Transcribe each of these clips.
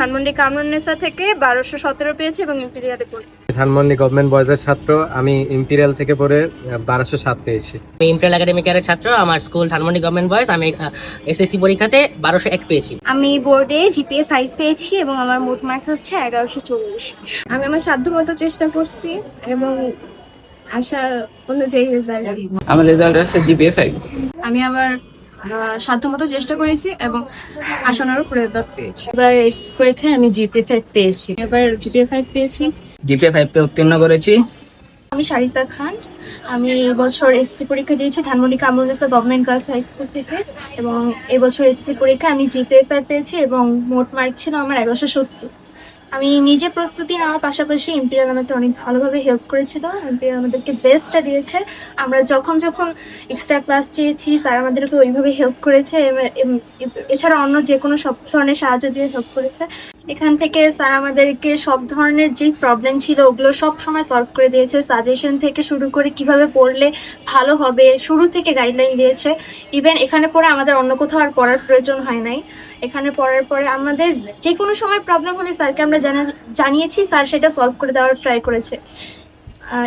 ধানমন্ডি কামরুন্নেসা থেকে বারোশো সতেরো পেয়েছি এবং ইম্পিরিয়ালে পড়ি ধানমন্ডি গভর্নমেন্ট বয়েজের ছাত্র আমি ইম্পিরিয়াল থেকে পড়ে বারোশো সাত পেয়েছি। আমি ইম্পেরিয়াল ইয়ারের ছাত্র আমার স্কুল ধানমন্ডি গভর্নমেন্ট বয়েজ আমি এসএসসি পরীক্ষাতে বারোশো এক পেয়েছি। আমি বোর্ডে জিপিএ ফাইভ পেয়েছি এবং আমার মোট মার্কস হচ্ছে এগারোশো চল্লিশ। আমি আমার সাধ্যমতো চেষ্টা করছি এবং আশা অনুযায়ী রেজাল্ট আমার রেজাল্ট আসছে জিপিএ ফাইভ। আমি আমার সাধ্যমতো চেষ্টা করেছি এবং আসানোর রেজাল্ট পেয়েছি। এবার এসএসসি পরীক্ষায় আমি জিপি ফাইভ পেয়েছি। এবার জিপিএ ফাইভ পেয়েছি। জিপিএ ফাইভ পে উত্তীর্ণ করেছি। আমি সারিতা খান। আমি এবছর এসএসসি পরীক্ষা দিয়েছি Dhanmondi Kamrunnesa government girls high school থেকে এবং এবছর এসএসসি পরীক্ষা আমি জিপিএ ফাইভ পেয়েছি এবং মোট মার্ক ছিল আমার এগারোশো সত্তর। আমি নিজে প্রস্তুতি নেওয়ার পাশাপাশি ইম্পিরিয়াল আমাদের অনেক ভালোভাবে হেল্প করেছিল। ইম্পিরিয়াল আমাদেরকে বেস্টটা দিয়েছে। আমরা যখন যখন এক্সট্রা ক্লাস চেয়েছি স্যার আমাদেরকে ওইভাবে হেল্প করেছে। এছাড়া অন্য যে কোনো সব ধরনের সাহায্য দিয়ে হেল্প করেছে। এখান থেকে স্যার আমাদেরকে সব ধরনের যে প্রবলেম ছিল ওগুলো সব সময় সলভ করে দিয়েছে। সাজেশন থেকে শুরু করে কীভাবে পড়লে ভালো হবে শুরু থেকে গাইডলাইন দিয়েছে। ইভেন এখানে পড়ে আমাদের অন্য কোথাও আর পড়ার প্রয়োজন হয় নাই। এখানে পড়ার পরে আমাদের যে কোনো সময় প্রবলেম হলে স্যারকে আমরা জানা- জানিয়েছি, স্যার সেটা সলভ করে দেওয়ার ট্রাই করেছে।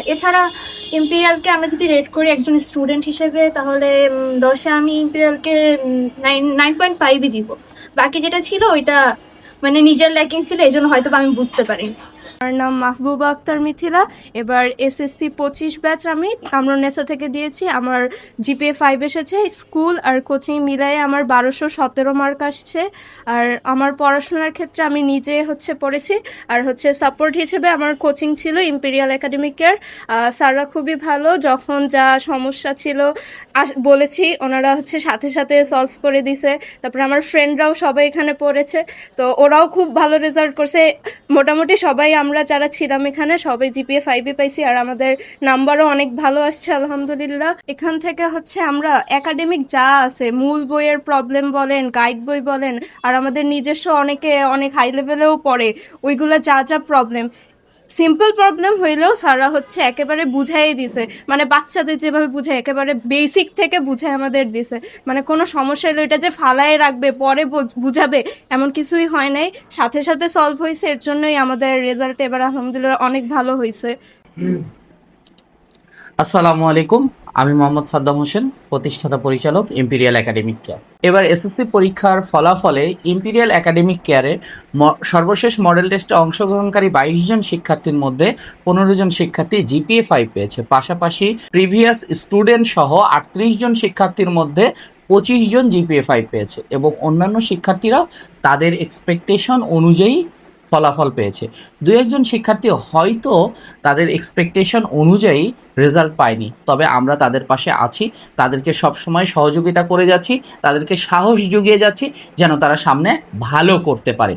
এছাড়া ইম্পিরিয়ালকে আমরা যদি রেট করি একজন স্টুডেন্ট হিসেবে, তাহলে দশে আমি ইম্পিরিয়ালকে নাইন নাইন পয়েন্ট ফাইভই দিব। বাকি যেটা ছিল ওইটা মানে নিজের ল্যাকিং ছিল এই জন্য হয়তো আমি বুঝতে পারিনি। আমার নাম মাহবুবা আক্তার মিথিলা। এবার এসএসসি পঁচিশ ব্যাচ আমি কামরুন্নেসা থেকে দিয়েছি। আমার জিপিএ ফাইভ এসেছে। স্কুল আর কোচিং মিলাই আমার বারোশো সতেরো মার্ক আসছে। আর আমার পড়াশোনার ক্ষেত্রে আমি নিজে হচ্ছে পড়েছি। আর হচ্ছে সাপোর্ট হিসেবে আমার কোচিং ছিল ইম্পেরিয়াল একাডেমিকের স্যাররা খুবই ভালো। যখন যা সমস্যা ছিল বলেছি, ওনারা হচ্ছে সাথে সাথে সলভ করে দিছে। তারপরে আমার ফ্রেন্ডরাও সবাই এখানে পড়েছে। তো ওরাও খুব ভালো রেজাল্ট করছে। মোটামুটি সবাই আমরা যারা ছিলাম এখানে, সবাই জিপিএ ফাইভে পাইছি আর আমাদের নাম্বারও অনেক ভালো আসছে, আলহামদুলিল্লাহ। এখান থেকে হচ্ছে আমরা একাডেমিক যা আছে, মূল বইয়ের প্রবলেম বলেন গাইড বই বলেন, আর আমাদের নিজস্ব অনেকে, অনেক হাই লেভেলেও পড়ে, ওইগুলো যা যা প্রবলেম সিম্পল প্রবলেম হইলেও সারা হচ্ছে একেবারে বুঝাই দিছে। মানে বাচ্চাদের যেভাবে বুঝায়, একেবারে বেসিক থেকে বুঝায় আমাদের দিছে। মানে কোনো সমস্যা হলে এটা যে ফালায় রাখবে, পরে বুঝ- বুঝাবে, এমন কিছুই হয় নাই। সাথে সাথে সলভ হয়েছে এর জন্যই আমাদের রেজাল্ট এবার আলহামদুলিল্লাহ অনেক ভালো হয়েছে আসসালামু আলাইকুম, আমি মোহাম্মদ সাদ্দাম হোসেন, প্রতিষ্ঠাতা পরিচালক ইম্পিরিয়াল একাডেমিক কেয়ার এবার এসএসসি পরীক্ষার ফলাফলে ইম্পিরিয়াল একাডেমিক কেয়ারে সর্বশেষ মডেল টেস্টে অংশগ্রহণকারী বাইশ জন শিক্ষার্থীর মধ্যে পনেরো জন শিক্ষার্থী জিপিএ ফাইভ পেয়েছে। পাশাপাশি প্রিভিয়াস স্টুডেন্ট সহ আটত্রিশ জন শিক্ষার্থীর মধ্যে পঁচিশ জন জিপিএ ফাইভ পেয়েছে এবং অন্যান্য শিক্ষার্থীরাও তাদের এক্সপেকটেশন অনুযায়ী ফলাফল পেয়েছে। দু একজন শিক্ষার্থী হয়তো তাদের এক্সপেকটেশন অনুযায়ী রেজাল্ট পায়নি। তবে আমরা তাদের পাশে আছি, তাদেরকে সবসময় সহযোগিতা করে যাচ্ছি, তাদেরকে সাহস জুগিয়ে যাচ্ছি যেন তারা সামনে ভালো করতে পারে।